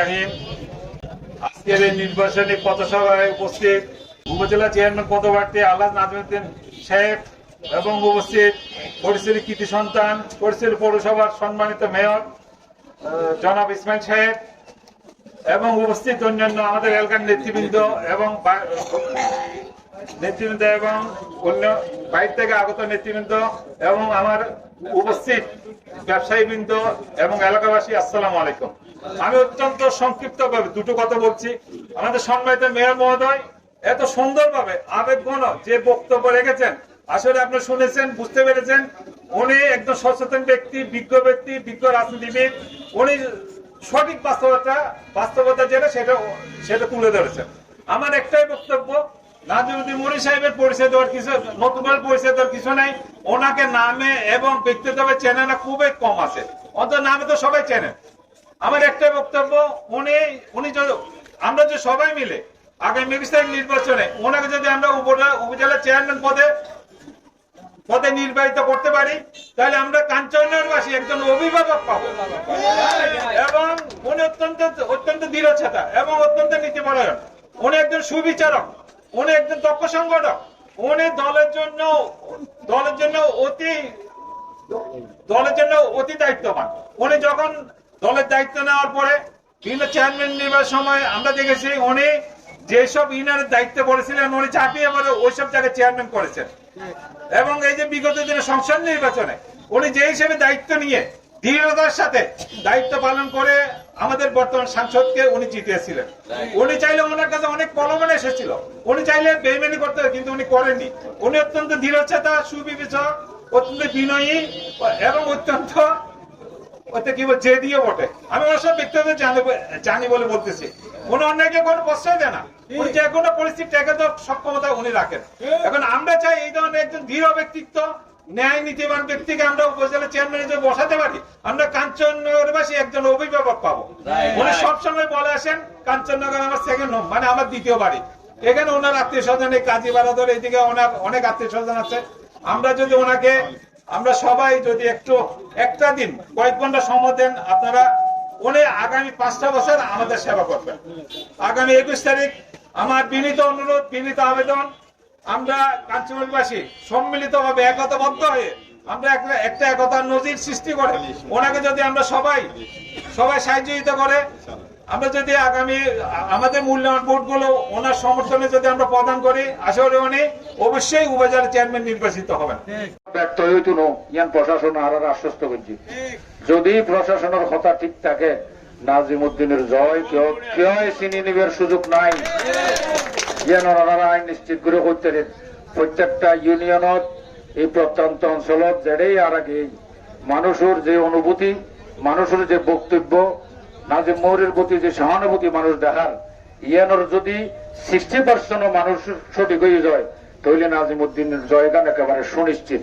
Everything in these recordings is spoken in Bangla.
রাহিম। নির্বাচনী পথসভায় উপস্থিত এবং উপস্থিত সন্তান পৌরসভার সম্মানিত মেয়র জনাব ইসমাইল সাহেব এবং উপস্থিত অন্যান্য আমাদের এলাকার নেতৃবৃন্দ এবং নেতৃবৃন্দ এবং অন্য বাইরে থেকে আগত নেতৃবৃন্দ এবং আমার উপস্থিত ব্যবসায়ীবৃন্দ এবং এলাকাবাসী, আসসালামু আলাইকুম। আমি অত্যন্ত সংক্ষিপ্ত ভাবে দুটো কথা বলছি। আমাদের সম্মানিত মেয়র মহোদয়, এত সুন্দরভাবে আবেগঘন যে বক্তব্য রেখেছেন, আসলে আপনি শুনেছেন, বুঝতে পেরেছেন। উনি একজন সচেতন ব্যক্তি, বিজ্ঞ ব্যক্তি, বিজ্ঞ রাজনীতিবিদ। উনি সঠিক বাস্তবতা বাস্তবতা যেটা সেটা সেটা তুলে ধরেছেন। আমার একটাই বক্তব্য সাহেবের কিছু কিছু ওনাকে নামে এবং না, খুবই কম আছে। অন্তত নামে তো সবাই আমার বক্তব্য, উনি উনি আমরা যে সবাই মিলে নির্বাচনে ওনাকে যদি আমরা উপজেলা চেয়ারম্যান পদে পদে নির্বাহিত করতে পারি, তাহলে আমরা কাঞ্চনবাসী একজন অভিভাবক পাবো। এবং উনি অত্যন্ত অত্যন্ত দৃঢ়চেতা এবং অত্যন্ত নীতিপরায়ণ। উনি একজন সুবিচারক। উনি একজন দক্ষ সংগঠক। উনি দলের জন্য দলের জন্য অতি, দলের জন্য অতি দায়িত্ববান। উনি যখন দলের দায়িত্ব নেওয়ার পরে বিভিন্ন চেয়ারম্যান নির্বাচনের সময় আমরা দেখেছি উনি যেসব ইউনিয়নের দায়িত্ব পড়েছিলেন উনি চাপিয়ে পরে ওইসব জায়গায় চেয়ারম্যান করেছেন। এবং এই যে বিগত দিনে সংসদ নির্বাচনে উনি যে হিসেবে দায়িত্ব নিয়ে দৃঢ়তার সাথে দায়িত্ব পালন করে আমাদের বর্তমান সাংসদকে উনি জিতিয়েছিলেন। উনি চাইলে ওনার কাছে অনেক প্রলোভন এসেছিল। উনি চাইলে বেইমানি করতে কিন্তু উনি করেননি। উনি অত্যন্ত দৃঢ়চেতা সুবিবেচক অত্যন্ত বিনয়ী এবং অত্যন্ত ওতে কি বল জেদিও বটে। আমি ওর সব ব্যক্তিগত জানি জানি বলে বলতেছি। উনি অন্যায়কে কোনো প্রশ্রয় দেয় না। উনি যে কোনো পরিস্থিতি টেকে দেওয়ার সক্ষমতা উনি রাখেন। এখন আমরা চাই এই ধরনের একজন দৃঢ় ব্যক্তিত্ব ন্যায় নীতিবান ব্যক্তিকে আমরা উপজেলা চেয়ারম্যান হিসেবে বসাতে পারি। আমরা কাঞ্চননগরবাসী একজন অভিভাবক পাবো। উনি সবসময় বলে আসেন কাঞ্চননগর আমার সেকেন্ড হোম মানে আমার দ্বিতীয় বাড়ি। এখানে ওনার আত্মীয় স্বজন এই কাজী বারাদর এইদিকে ওনার অনেক আত্মীয় স্বজন আছে। আমরা যদি ওনাকে আমরা সবাই যদি একটু একটা দিন কয়েক ঘণ্টা সময় দেন আপনারা উনি আগামী পাঁচটা বছর আমাদের সেবা করবেন। আগামী একুশ তারিখ আমার বিনীত অনুরোধ বিনীত আবেদন আমরা কাঞ্চনবাসী সম্মিলিত ভাবে একতাবদ্ধ হয়ে আমরা একটা একতার নজির সৃষ্টি করে। ওনাকে যদি আমরা সবাই সবাই সাহায্যিত করে, আমরা যদি আগামী, আমাদের মূল্যবান ভোটগুলো ওনার সমর্থনে যদি আমরা প্রদান করি, আশা করি উনি অবশ্যই উপজেলা চেয়ারম্যান নির্বাচিত হবেন। ব্যর্থ নো, ইয়ান প্রশাসন আর আশ্বস্ত করছি। যদি প্রশাসনের কথা ঠিক থাকে নাজিম উদ্দিনের জয় কেউ কেউ চিনি নিবের সুযোগ নাই। ইয়ান ওনারা আইন নিশ্চিত করে করতে প্রত্যেকটা ইউনিয়নত এই প্রত্যন্ত অঞ্চলত যেটাই আর আগে মানুষের যে অনুভূতি, মানুষের যে বক্তব্য, না যে মৌরের প্রতি যে সহানুভূতি মানুষ দেখার, ইয়ানোর যদি সিক্সটি পার্সেন্ট মানুষ সঠিক হয়ে যায়, তাহলে নাজিমুদ্দিনের জয়গান একেবারে সুনিশ্চিত।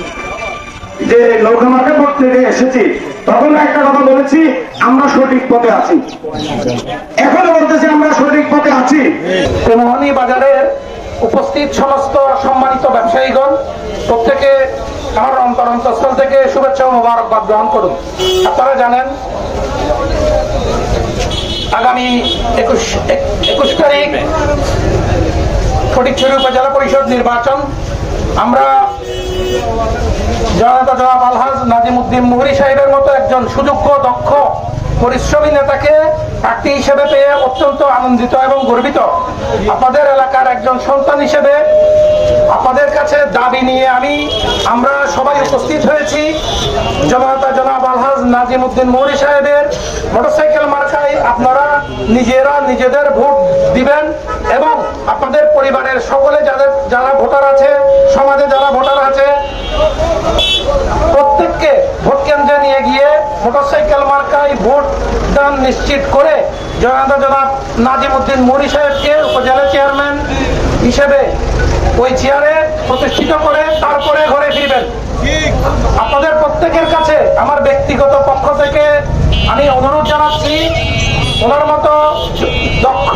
যে নৌকা মার্কেট বোর্ড থেকে এসেছি, তখন একটা কথা বলেছি, আমরা সঠিক পথে আছি। এখনও বলতেছি, আমরা সঠিক পথে আছি। মোহনী বাজারের উপস্থিত সমস্ত সম্মানিত ব্যবসায়ীগণ, প্রত্যেকে আমার অন্তর অন্তঃস্থল থেকে শুভেচ্ছা ও মোবারকবাদ গ্রহণ করুন। আপনারা জানেন, আগামী একুশ একুশ তারিখ ফটিকছড়ি উপজেলা পরিষদ নির্বাচন। আমরা জনতা জনাব আলহাজ নাজিম উদ্দিন মুহরি সাহেবের মতো একজন সুযোগ্য দক্ষ পরিশ্রমী নেতাকে প্রার্থী হিসেবে পেয়ে অত্যন্ত আনন্দিত এবং গর্বিত। আপনাদের এলাকার একজন সন্তান হিসেবে আপনাদের কাছে দাবি নিয়ে আমি, আমরা সবাই উপস্থিত হয়েছি। জনতা জনাব আলহাজ নাজিম উদ্দিন মৌরি সাহেবের মোটরসাইকেল মার্কায় আপনারা নিজেরা নিজেদের ভোট দিবেন এবং আপনাদের পরিবারের সকলে যাদের, যারা ভোটার আছে, সমাজে যারা ভোটার আছে প্রত্যেককে ভোট কেন্দ্রে নিয়ে গিয়ে মোটরসাইকেল মার্কায় ভোট দান নিশ্চিত করে জনাদা জনাব নাজিম উদ্দিন মৌরি সাহেবকে উপজেলা চেয়ারম্যান হিসেবে ওই চেয়ারে প্রতিষ্ঠিত করে তারপরে ঘরে ফিরবেন। আপনাদের প্রত্যেকের কাছে আমার ব্যক্তিগত পক্ষ থেকে আমি অনুরোধ জানাচ্ছি, ওনার মতো দক্ষ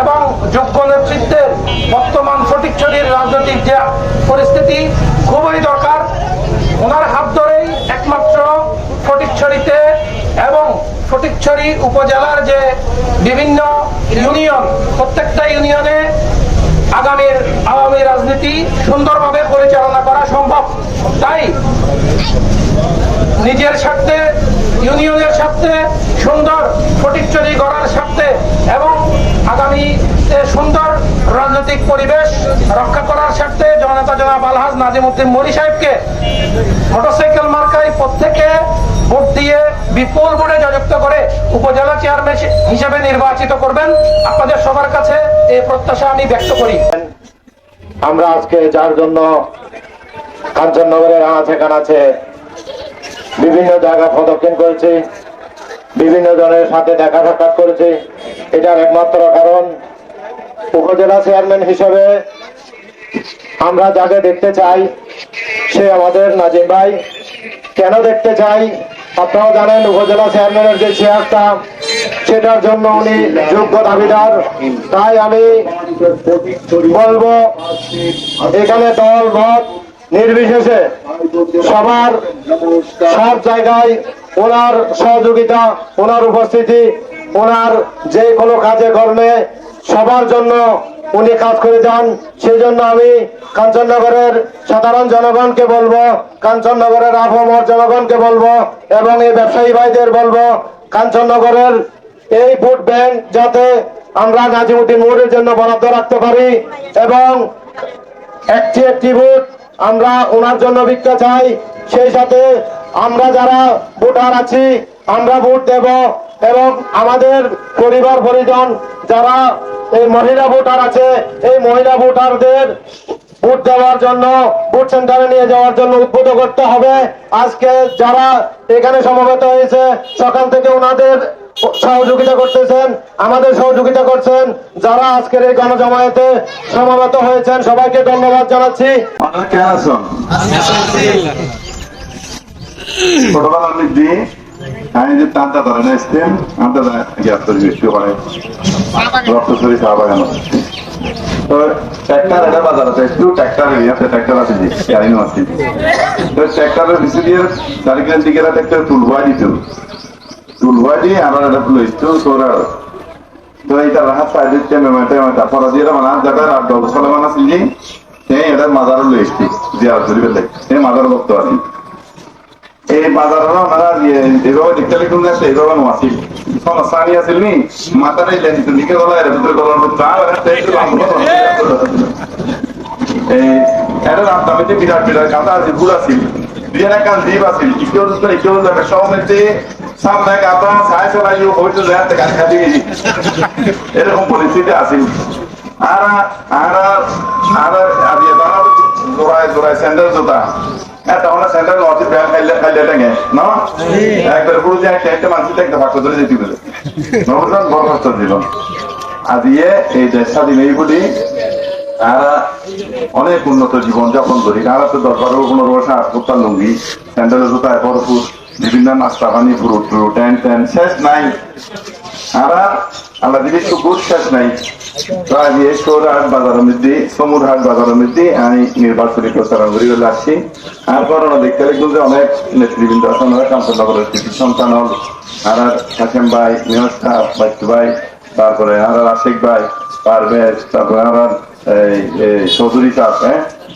এবং যোগ্য নেতৃত্বের বর্তমান ফটিকছড়ির রাজনৈতিক যে পরিস্থিতি, খুবই দরকার ওনার হাত ধরেই একমাত্র ফটিকছড়িতে এবং ফটিকছড়ি উপজেলার যে বিভিন্ন ইউনিয়ন, প্রত্যেকটা ইউনিয়নে আগামীর আওয়ামী রাজনীতি সুন্দরভাবে পরিচালনা করা সম্ভব। তাই নিজের স্বার্থে, ইউনিয়নের স্বার্থে সুন্দর ফটিকচুরি গড়ার স্বার্থে এবং আগামীতে সুন্দর রাজনৈতিক পরিবেশ রক্ষা করার স্বার্থে জনতা জনাব আলহাজ নাজিম উদ্দিন মরি সাহেবকে মোটরসাইকেল মার্কায় প্রত্যেকে দিয়ে বিপুল ভোটে জয়যুক্ত করে উপজেলা চেয়ারম্যান হিসেবে নির্বাচিত করবেন। আপনাদের সবার কাছে এই প্রত্যাশা আমি ব্যক্ত করি। আমরা আজকে যার জন্য কাঞ্চননগরের আনাচে কানাচে বিভিন্ন জায়গা প্রদক্ষিণ করেছি, বিভিন্ন জনের সাথে দেখা সাক্ষাৎ করেছি। এটার একমাত্র কারণ, উপজেলা চেয়ারম্যান হিসেবে আমরা যাকে দেখতে চাই, সে আমাদের নাজিম ভাই। কেন দেখতে চাই? আপনারাও জানেন উপজেলা চেয়ারম্যানের যে চেয়ারটা সেটার জন্য উনি যোগ্য দাবিদার। তাই আমি বলব, এখানে দল মত নির্বিশেষে সবার সব জায়গায় ওনার সহযোগিতা, ওনার উপস্থিতি, ওনার যে কোনো কাজে কর্মে সবার জন্য উনি কাজ করে যান সেই জন্য আমি কাঞ্চননগরের সাধারণ জনগণকে বলব, কাঞ্চননগরের আবহাওয়ার জনগণকে বলব এবং এই ব্যবসায়ী ভাইদের বলব, কাঞ্চননগরের এই ভোট ব্যাংক যাতে আমরা নাজিমুদ্দিন মোড়ের জন্য বরাদ্দ রাখতে পারি এবং একটি একটি ভোট আমরা ওনার জন্য ভিক্ষা চাই। সেই সাথে আমরা যারা ভোটার আছি আমরা ভোট দেব এবং আমাদের পরিবার পরিজন যারা এই মহিলা ভোটার আছে এই মহিলা ভোটারদের ভোট দেওয়ার জন্য ভোট সেন্টারে নিয়ে যাওয়ার জন্য উদ্বুদ্ধ করতে হবে। আজকে যারা এখানে সমবেত হয়েছে সকাল থেকে ওনাদের সহযোগিতা করতেছেন আমাদের সহযোগিতা করছেন যারা আজকের এই গণজমায়েতে সমবেত হয়েছেন সবাইকে ধন্যবাদ জানাচ্ছি। ছোটবেলার যে টানটা ধরেন আসতেন আমরা গ্যাস তৈরি একটু মানে রক্ত শরীর খাওয়া বাগান তো ট্র্যাক্টর এটা বাজার আছে, একটু আছে যে আছে তো দিয়ে দিকে তুলবা তুলবা দিয়ে এটা তোরা তো এটা রাহাত পরে দিয়ে মানে আর দল সালে মানে ছিল যে এটা মাজার লই এসছি জিয়ার শরীফের লাগে এই মাজার ভক্ত আছি। এই বাজারের আমরা দেখতে লিখুন এইভাবে নোয়াছিল সমস্যা নিয়ে আসিল নি মাথার এই লেন্স দিকে গলা এর ভিতরে গলার এটা রামদামিতে বিরাট বিরাট কাঁথা আছে বুড়া ছিল বিরাট কান দ্বীপ আছিল ইকেও তো ইকেও তো একটা সমেতে সামনে কাঁথা ছায় চলাই হইতো যায় গাড়ি খাতে গেছি এরকম পরিস্থিতি আছিল আর আর আর আর দাঁড়া জোড়ায় জোড়ায় স্যান্ডেল জুতা এটা আমরা স্যান্ডেল লটি খাইলে খাইলে টেঙে না? একবার পুরো যে একটা একটা মানুষ একটা ভাগ ধরে যেতে বলে নবজান বড় কষ্ট দিল। আজ ইয়ে এই দেশ স্বাধীন এই বলি তারা অনেক উন্নত জীবন যাপন করি। তারা তো দরকার কোনো রোষা কুত্তার লুঙ্গি স্যান্ডেলের জুতায় ভরপুর বিভিন্ন নাস্তা পানি ফ্রুট ফ্রুট ট্যান ট্যান শেষ নাই। আর, আল্লাহ দিবি সুকুর শেষ নাই। তো হাট বাজারের মধ্যে সমুর হাট বাজারের মধ্যে আমি নির্বাচনী প্রচারণ করে চলে আসছি। আর করোনা দেখতে দেখুন যে অনেক নেতৃবৃন্দ আছেন ওরা কাঞ্চননগরের কৃষি সন্তান হল আর হাসেম ভাই সাহ বাচ্চু ভাই, তারপরে আর আশিক ভাই, পারভেজ, তারপরে আর চৌধুরী সাহ হ্যাঁ?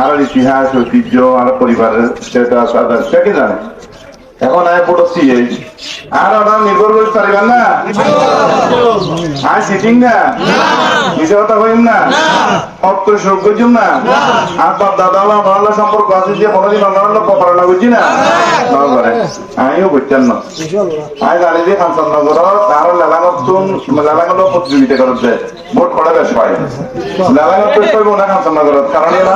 আর ইতিহাস ঐতিহ্য আর পরিবারের স্টেটাস আদার কি জানে। এখন আয় পড়ছি এই আর ওরা নির্ভর করতে পারবেন না? আর সিটিং না? কথা না? অত না? আর বাপ দাদা আমার সম্পর্ক আছে যে করছি না আমিও না। আমি জানি যে কাঞ্চন নগর আর লেলাঙ্গন লেলাঙ্গন প্রতিযোগিতা করছে ভোট করে বেশ তো কইব না নগর কারণ এরা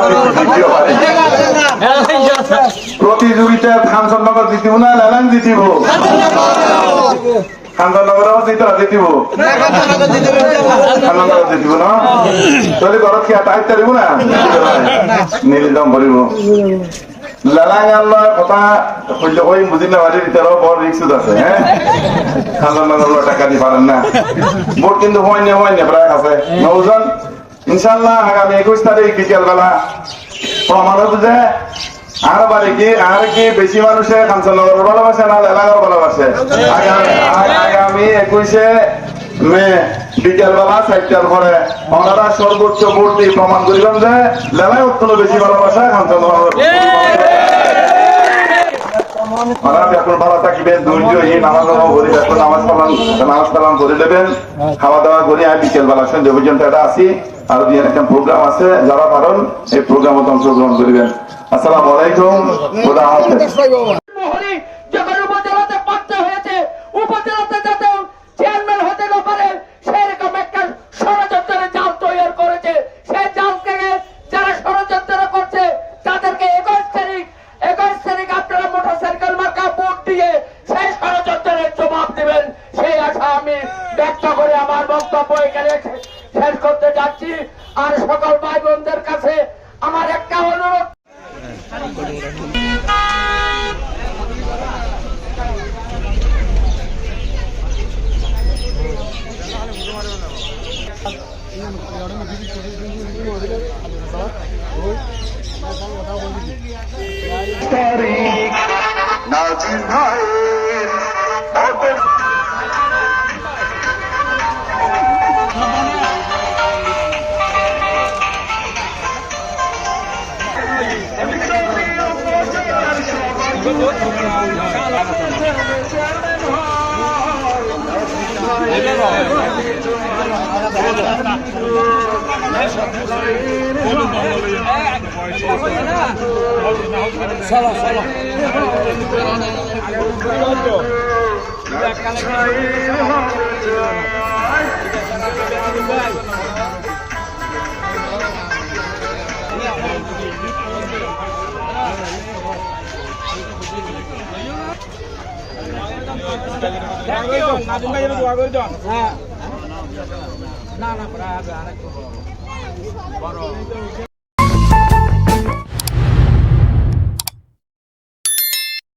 প্রতিযোগিতা নগর জিতিব না লেলাং জিতিব? কাঞ্চন নগরও জিত জিতিব। কাঞ্চন নগর জিতিব, না? তবে ঘৰত কি আইতা দিব না? নীলিদম ভরিব লালাঙ্গাল্লার কথা বুঝি না? বাড়ির ভিতরে কিন্তু হয় ইনশাল্লাহ আগামী একুশ তারিখ বিকেল বেলা প্রমাণ হতো যে আর বাড়ি কি আর কি বেশি মানুষের কাঞ্চননগর ভালোবাসে না এলাকার ভালোবাসে আগামী একুশে মে বিকেল বেলা চারটার পরে ওনারা সর্বোচ্চ ভোট দিয়ে প্রমাণ করিবেন যে লেলায় অত্যন্ত বেশি ভালোবাসা কাঞ্চননগর ওনারা এখন ভালো থাকবেন ধৈর্যহীন নামাজ করে এখন নামাজ পালন নামাজ পালন করে দেবেন। খাওয়া দাওয়া করে আমি বিকেল বেলা সন্ধ্যে পর্যন্ত এটা আসি আর দিয়ে একটা প্রোগ্রাম আছে, যারা পারেন, এই প্রোগ্রামে অংশগ্রহণ করবেন। আসসালামু আলাইকুম, খোদা হাফেজ। নাজির ভাইয়ের Thank you. Salah salah. না না